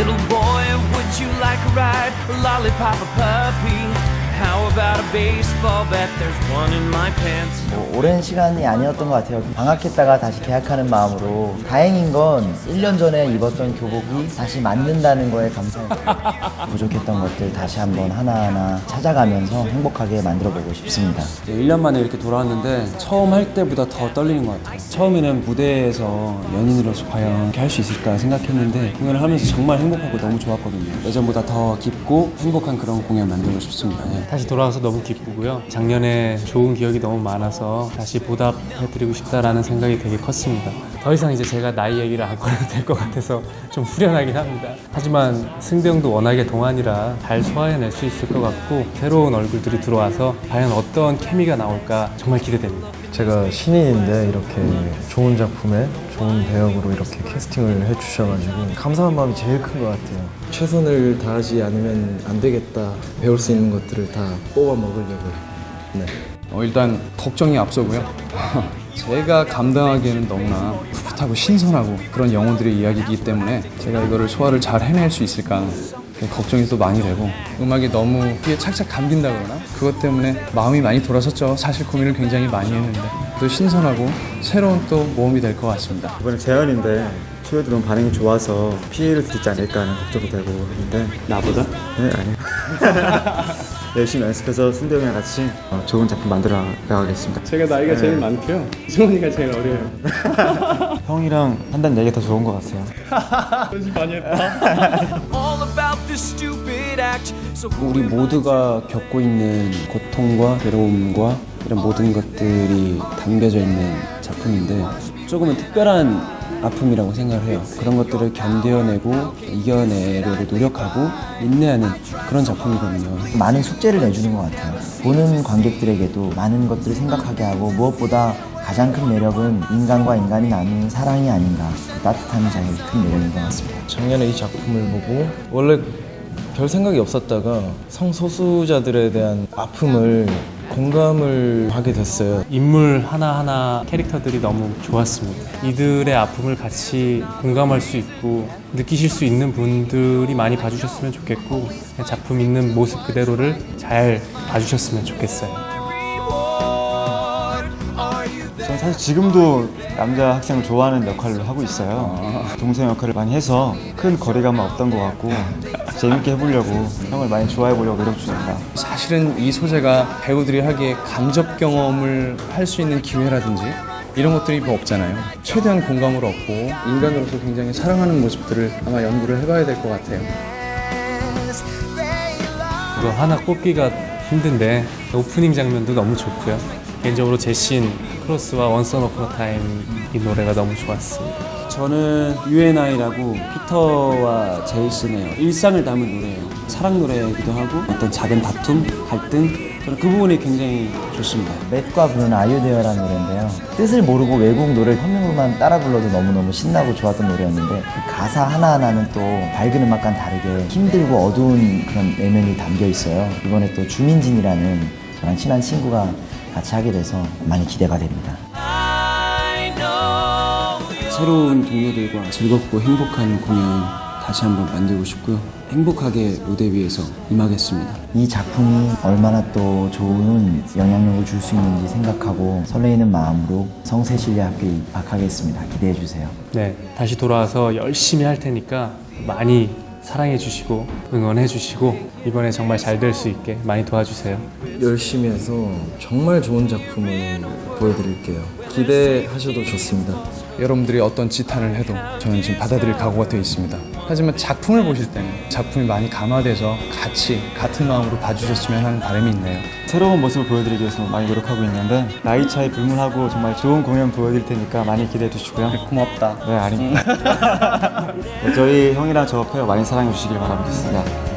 Little boy, would you like a ride? A lollipop, a puppy? How about a baseball bat? There's one in my pants. 뭐 오랜 시간이 아니었던 것 같아요. 방학했다가 다시 계약하는 마음으로 다행인 건 1년 전에 입었던 교복이 다시 맞는다는 거에 감사해요. 부족했던 것들 다시 한번 하나하나 찾아가면서 행복하게 만들어보고 싶습니다. 1년 만에 이렇게 돌아왔는데 처음 할 때보다 더 떨리는 것 같아요. 처음에는 무대에서 연인으로서 과연 이렇게 할 수 있을까 생각했는데 공연을 하면서 정말 행복하고 너무 좋았거든요. 예전보다 더 깊고 행복한 그런 공연 만들고 싶습니다. 예. 다시 돌아와서 너무 기쁘고요. 작년에 좋은 기억이 너무 많아서 다시 보답해드리고 싶다라는 생각이 되게 컸습니다. 더 이상 이제 제가 나이 얘기를 안 꺼내도 될 것 같아서 좀 후련하긴 합니다. 하지만 승대형도 워낙에 동안이라 잘 소화해낼 수 있을 것 같고 새로운 얼굴들이 들어와서 과연 어떤 케미가 나올까 정말 기대됩니다. 제가 신인인데 이렇게 좋은 작품에 좋은 배역으로 이렇게 캐스팅을 해주셔가지고 감사한 마음이 제일 큰 것 같아요. 최선을 다하지 않으면 안 되겠다. 배울 수 있는 것들을 다 뽑아 먹으려고요. 네. 어, 일단 걱정이 앞서고요. 제가 감당하기에는 너무나 풋풋하고 신선하고 그런 영혼들의 이야기이기 때문에 제가 이거를 소화를 잘 해낼 수 있을까 걱정이 또 많이 되고 음악이 너무 귀에 착착 감긴다 그러나 그것 때문에 마음이 많이 돌아섰죠. 사실 고민을 굉장히 많이 했는데 또 신선하고 새로운 또 모험이 될 것 같습니다. 이번에 재연인데 초에 들어온 반응이 좋아서 피해를 드리지 않을까 하는 걱정도 되고 했는데 나보다? 네 아니요 열심히 연습해서 승대 형이랑 같이 어, 좋은 작품 만들어 나가겠습니다 제가 나이가 제일 많고요. 승원이가 제일 어려요. 형이랑 한다는 얘기가 더 좋은 것 같아요 All about 우리 모두가 겪고 있는 고통과 괴로움과 이런 모든 것들이 담겨져 있는 작품인데 조금은 특별한 아픔이라고 생각을 해요. 그런 것들을 견뎌내고 이겨내려고 노력하고 인내하는 그런 작품이거든요. 많은 숙제를 내주는 것 같아요. 보는 관객들에게도 많은 것들을 생각하게 하고 무엇보다 가장 큰 매력은 인간과 인간이 나누는 사랑이 아닌가. 그 따뜻함이 제일 큰 매력인 것 같습니다. 작년에 이 작품을 보고 원래 별 생각이 없었다가 성소수자들에 대한 아픔을 공감을 하게 됐어요. 인물 하나하나 캐릭터들이 너무 좋았습니다. 이들의 아픔을 같이 공감할 수 있고 느끼실 수 있는 분들이 많이 봐주셨으면 좋겠고 작품 있는 모습 그대로를 잘 봐주셨으면 좋겠어요. 저는 사실 지금도 남자 학생을 좋아하는 역할을 하고 있어요 동생 역할을 많이 해서 큰 거리감은 없던 것 같고 재밌게 해보려고 형을 많이 좋아해 보려고 노력 중입니다 사실은 이 소재가 배우들이 하기에 간접 경험을 할 수 있는 기회라든지 이런 것들이 뭐 없잖아요. 최대한 공감을 얻고 인간으로서 굉장히 사랑하는 모습들을 아마 연구를 해봐야 될 것 같아요. 이거 하나 꼽기가 힘든데 오프닝 장면도 너무 좋고요. 개인적으로 제신 크로스와 원선 오퍼 타임 이 노래가 너무 좋았습니다. 저는 UNI라고 피터와 제이슨의 일상을 담은 노래예요. 사랑 노래이기도 하고 어떤 작은 다툼, 갈등 저는 그 부분이 굉장히 좋습니다. 맷과 부르는 아유데어라는 노래인데요. 뜻을 모르고 외국 노래를 현명으로만 따라 불러도 너무너무 신나고 좋았던 노래였는데 그 가사 하나하나는 또 밝은 음악과는 다르게 힘들고 어두운 그런 내면이 담겨 있어요. 이번에 또 주민진이라는 저랑 친한 친구가 같이 하게 돼서 많이 기대가 됩니다. 새로운 동료들과 즐겁고 행복한 공연 다시 한번 만들고 싶고요. 행복하게 무대 위에서 임하겠습니다. 이 작품이 얼마나 또 좋은 영향력을 줄 수 있는지 생각하고 설레이는 마음으로 성세실리 학교에 입학하겠습니다. 기대해 주세요. 네, 다시 돌아와서 열심히 할 테니까 많이 사랑해 주시고 응원해 주시고 이번에 정말 잘 될 수 있게 많이 도와주세요. 열심히 해서 정말 좋은 작품을 보여드릴게요. 기대하셔도 좋습니다. 여러분들이 어떤 지탄을 해도 저는 지금 받아들일 각오가 되어 있습니다. 하지만 작품을 보실 때는 작품이 많이 감화돼서 같이 같은 마음으로 봐주셨으면 하는 바람이 있네요. 새로운 모습을 보여드리기 위해서 많이 노력하고 있는데 나이 차이 불문하고 정말 좋은 공연 보여드릴 테니까 많이 기대해 주시고요 고맙다. 네 아닙니다 네, 저희 형이랑 저 페어 많이 사랑해 주시길 바라겠습니다